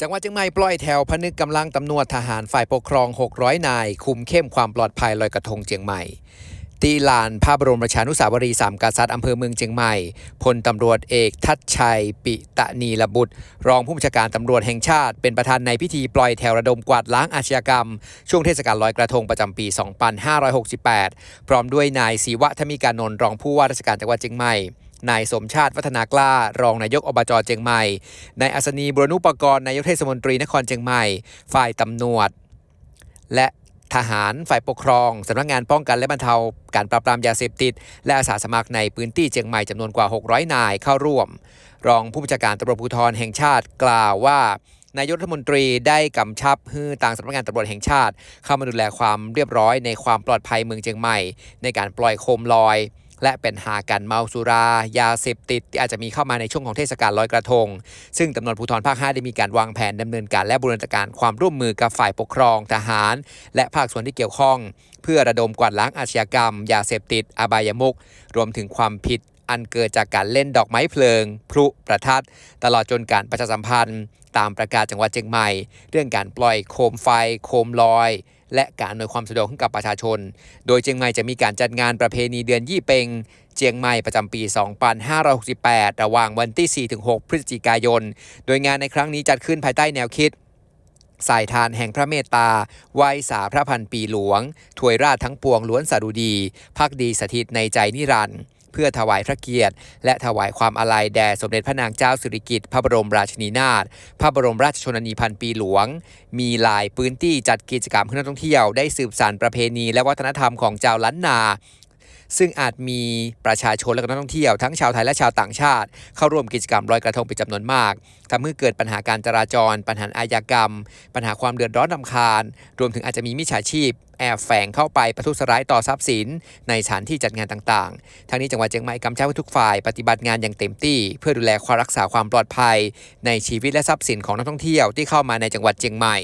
จังหวัดเชียงใหม่ปล่อยแถวพนึกกำลังตำรวจทหารฝ่ายปกครอง 600 นาย คุมเข้มความปลอดภัยลอยกระทงเชียงใหม่ตีลานพระบรมราชานุสาวรีสามกษัตริย์อำเภอเมืองเชียงใหม่ พลตำรวจเอกทัชชัย ปิตะนีระบุตร รองผู้บัญชาการตำรวจแห่งชาติ เป็นประธานในพิธีปล่อยแถวระดมกวาดล้างอาชญากรรม ช่วงเทศกาลลอยกระทงประจำปี 2568 พร้อมด้วยนายศิวะธมิการนนท์รองผู้ว่าราชการจังหวัดเชียงใหม่ นายสมชาติวัฒนากล้ารองนายกอบจเชียงใหม่นายอัศนีบุรณุปกรณ์นายกเทศมนตรีนครเชียงใหม่ ฝ่ายตำรวจ และทหารฝ่ายปกครองสำนักงานป้องกันและบรรเทาการปราบปรามยาเสพติด และอาสาสมัครในพื้นที่เชียงใหม่จำนวนกว่า 600 นายเข้าร่วม รองผู้บัญชาการตำรวจภูธรแห่งชาติกล่าวว่านายกรัฐมนตรีได้กำชับให้ต่างสำนักงานตำรวจแห่งชาติ เข้ามาดูแลความเรียบร้อยในความปลอดภัยเมืองเชียงใหม่ ในการปล่อยโคมลอย และเป็นหาการเมาสุรา ยาเสพติดที่อาจจะมีเข้ามาในช่วงของเทศกาลลอยกระทง ซึ่งตำรวจภูธรภาค 5 ได้มีการวางแผนดำเนินการและบูรณาการความร่วมมือกับฝ่ายปกครองทหาร และภาคส่วนที่เกี่ยวข้อง เพื่อระดมกวาดล้างอาชญากรรม ยาเสพติด อบายมุกรวมถึงความผิดอันเกิดจากการเล่นดอกไม้เพลิง พลุประทัด ตลอดจนการประชาสัมพันธ์ ตามประกาศจังหวัดเชียงใหม่ เรื่องการปล่อยโคมไฟ โคมลอย และการอำนวยความสะดวกให้กับประชาชน โดยเชียงใหม่จะมีการจัดงานประเพณีเดือนยี่เปงเชียงใหม่ประจำปี 2568 ระหว่างวันที่ 4-6 พฤศจิกายน โดยงานในครั้งนี้จัดขึ้นภายใต้แนวคิดสายทานแห่งพระเมตตาไหว้สาพระพันปีหลวง ถวยราชทั้งปวงล้วนสารุดี พักดีสถิตในใจนิรันดร์ เพื่อถวายพระเกียรติ และถวายความอาลัยแด่สมเด็จพระนางเจ้าสิริกิติ์พระบรมราชินีนาถพระบรมราชชนนีพันปีหลวง มีหลายพื้นที่จัดกิจกรรมเพื่อนักท่องเที่ยวได้สืบสานประเพณีและวัฒนธรรมของชาวล้านนา ซึ่งอาจมีประชาชนและก็นักท่องเที่ยวทั้งชาวไทยและชาวต่างชาติ เข้าร่วมกิจกรรมลอยกระทงเป็นจำนวนมากทำให้เกิดปัญหาการจราจร ปัญหาอาญากรรม ปัญหาความเดือดร้อนรำคาญ รวมถึงอาจจะมีมิจฉาชีพแอบแฝงเข้าไปประทุษร้ายต่อทรัพย์สิน ในสถานที่จัดงานต่างๆทั้งนี้จังหวัดเชียงใหม่กำชับให้ทุกฝ่ายปฏิบัติงานอย่างเต็มที่ เพื่อดูแลความรักษาความปลอดภัย ในชีวิตและทรัพย์สินของนักท่องเที่ยวที่เข้ามาในจังหวัดเชียงใหม่